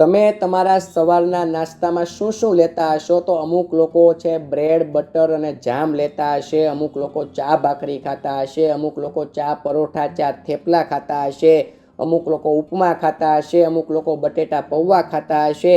તમે તમારા સવારના નાસ્તામાં શું શું લેતા હશો? તો અમુક લોકો છે બ્રેડ, બટર અને જામ લેતા હશે, અમુક લોકો ચા ભાખરી ખાતા હશે, અમુક લોકો ચા પરોઠા, ચા થેપલા ખાતા હશે, અમુક લોકો ઉપમા ખાતા હશે, અમુક લોકો બટેટા પૌવા ખાતા હશે,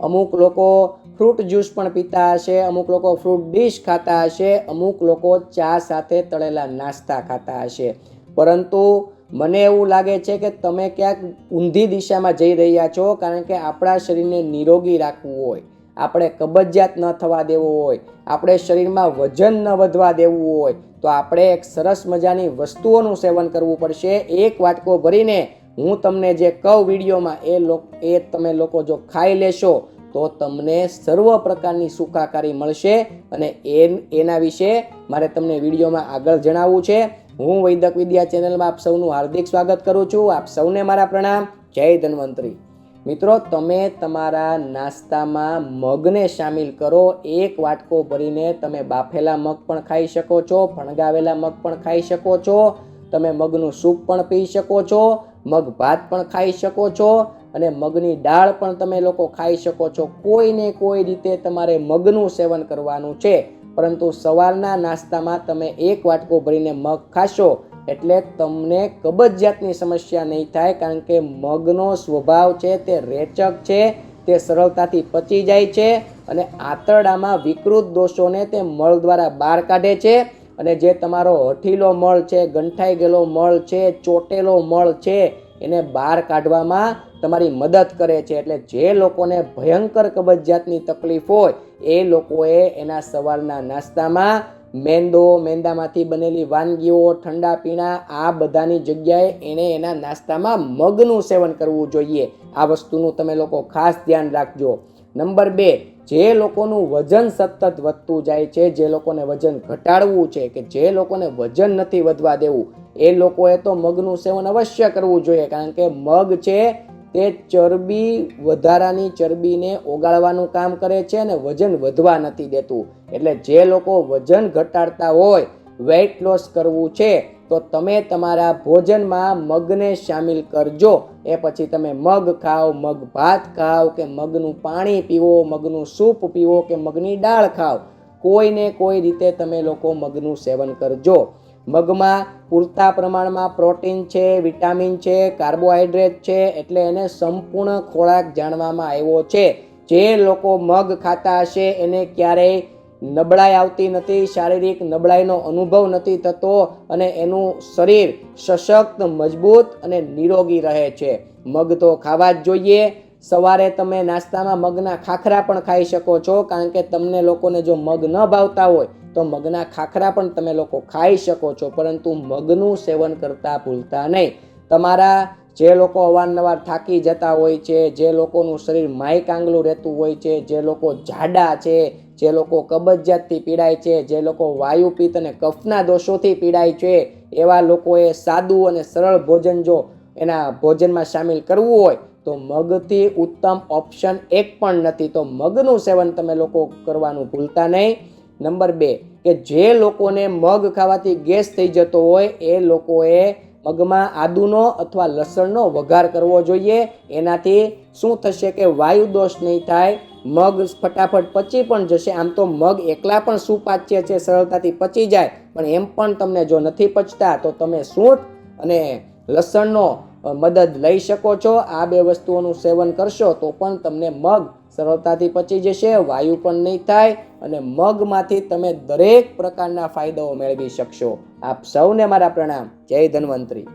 અમુક લોકો ફ્રૂટ જ્યુસ પણ પીતા હશે, અમુક લોકો ફ્રૂટ ડીશ ખાતા હશે, અમુક લોકો ચા સાથે તળેલા નાસ્તા ખાતા હશે. પરંતુ મને એવું લાગે છે કે તમે ક્યાંક ઊંધી દિશામાં જઈ રહ્યા છો, કારણ કે આપણા શરીરને નિરોગી રાખવું હોય, આપણે કબજિયાત ન થવા દેવો હોય, આપણે શરીરમાં વજન ન વધવા દેવું હોય, તો આપણે એક સરસ મજાની વસ્તુઓનું સેવન કરવું પડશે. એક વાટકો ભરીને હું તમને જે કહું વિડીયોમાં, એ લોક, એ તમે લોકો જો ખાઈ લેશો, તો તમને સર્વ પ્રકારની સુખાકારી મળશે અને એ, એના વિશે મારે તમને વિડીયોમાં આગળ જણાવવું છે. હું વૈદક વિદ્યા ચેનલમાં આપ સૌનું હાર્દિક સ્વાગત કરું છું. આપ સૌને મારા પ્રણામ. જય ધન્વંતરી. મિત્રો, તમે તમારા નાસ્તામાં મગને સામેલ કરો. એક વાટકો ભરીને તમે બાફેલા મગ પણ ખાઈ શકો છો, ભણગાવેલા મગ પણ ખાઈ શકો છો. તમે મગનું સૂપ પણ પી શકો છો, મગ ભાત પણ ખાઈ શકો છો અને મગની દાળ પણ તમે લોકો ખાઈ શકો છો. કોઈને કોઈ રીતે તમારે મગનું સેવન કરવાનું છે. પરંતુ સવારના નાસ્તામાં તમે એક વાટકો ભરીને મગ ખાશો એટલે તમને કબજિયાતની સમસ્યા નહીં થાય કારણ કે મગનો સ્વભાવ છે તે રેચક છે, તે સરળતાથી પચી જાય છે અને આંતરડામાં વિકૃત દોષોને તે મળ દ્વારા બહાર કાઢે છે અને જે તમારો હઠીલો મળ છે, ગંઠાઈ ગયેલો મળ છે, ચોટેલો મળ છે, એને બહાર કાઢવામાં તમારી મદદ કરે છે. એટલે જે લોકોને ભયંકર કબજિયાતની તકલીફ હોય એ લોકોએ એના સવારના નાસ્તામાં મેંદો, મેંદામાંથી બનેલી વાનગીઓ, ઠંડા પીણા, આ બધાની જગ્યાએ એણે એના નાસ્તામાં મગનું સેવન કરવું જોઈએ. આ વસ્તુનું તમે લોકો ખાસ ધ્યાન રાખજો. નંબર બે, જે લોકોનું વજન સતત વધતું જાય છે, જે લોકોને વજન ઘટાડવું છે, કે જે લોકોને વજન નથી વધવા દેવું, એ લોકોએ તો મગનું સેવન અવશ્ય કરવું જોઈએ, કારણ કે મગ છે તે ચરબી વધારાની ચરબીને ઓગાળવાનું કામ કરે છે અને વજન વધવા નથી દેતું. એટલે જે લોકો વજન ઘટાડતા હોય વેઇટ લોસ કરવું છે, તો તમે તમારા ભોજનમાં મગને સામેલ કરજો. એ પછી તમે મગ ખાઓ, મગ ભાત ખાઓ કે મગનું પાણી પીવો, મગનું સૂપ પીવો કે મગની દાળ ખાઓ. કોઈને કોઈ રીતે તમે લોકો મગનું સેવન કરજો. મગમાં પૂરતા પ્રમાણમાં પ્રોટીન છે, વિટામિન છે, કાર્બોહાઈડ્રેટ છે, એટલે એને સંપૂર્ણ ખોરાક જાણવામાં આવ્યો છે. જે લોકો મગ ખાતા હશે એને ક્યારેય નબળાઈ આવતી નથી, શારીરિક નબળાઈનો અનુભવ નથી થતો અને એનું શરીર સશક્ત, મજબૂત અને નિરોગી રહે છે. મગ તો ખાવા જ જોઈએ. સવારે તમે નાસ્તામાં મગના ખાખરા પણ ખાઈ શકો છો, કારણ કે તમને લોકોને જો મગ ન ભાવતા હોય તો મગના ખાખરા પણ તમે લોકો ખાઈ શકો છો, પરંતુ મગનું સેવન કરતાં ભૂલતા નહીં. તમારા જે લોકો અવારનવાર થાકી જતા હોય છે, જે લોકોનું શરીર માઇક આંગલું રહેતું હોય છે, જે લોકો જાડા છે, જે લોકો કબજિયાતથી પીડાય છે, જે લોકો વાયુપિત્ત અને કફના દોષોથી પીડાય છે, એવા લોકોએ સાદું અને સરળ ભોજન જો એના ભોજનમાં સામેલ કરવું હોય, તો મગથી ઉત્તમ ઓપ્શન એક પણ નથી. તો મગનું સેવન તમે લોકો કરવાનું ભૂલતા નહીં. નંબર બે, કે જે લોકોને મગ ખાવાથી ગેસ થઈ જતો હોય, એ લોકોએ મગમાં આદુનો અથવા લસણનો વઘાર કરવો જોઈએ. એનાથી શું થશે કે વાયુ દોષ નહીં થાય, મગ ફટાફટ પચી પણ જશે. આમ તો મગ એકલા પણ સુપાચ્ય છે, સરળતાથી પચી જાય. પણ એમ પણ તમને જો નથી પચતા, તો તમે સૂંઠ અને લસણનો મદદ લઈ શકો છો. આ બે વસ્તુઓનું સેવન કરશો તો પણ તમને મગ સરળતાથી પચી જશે, વાયુ પણ નહીં થાય અને મગમાંથી તમે દરેક પ્રકારના ફાયદાઓ મેળવી શકશો. આપ સૌને મારા પ્રણામ. જય ધન્વંતરી.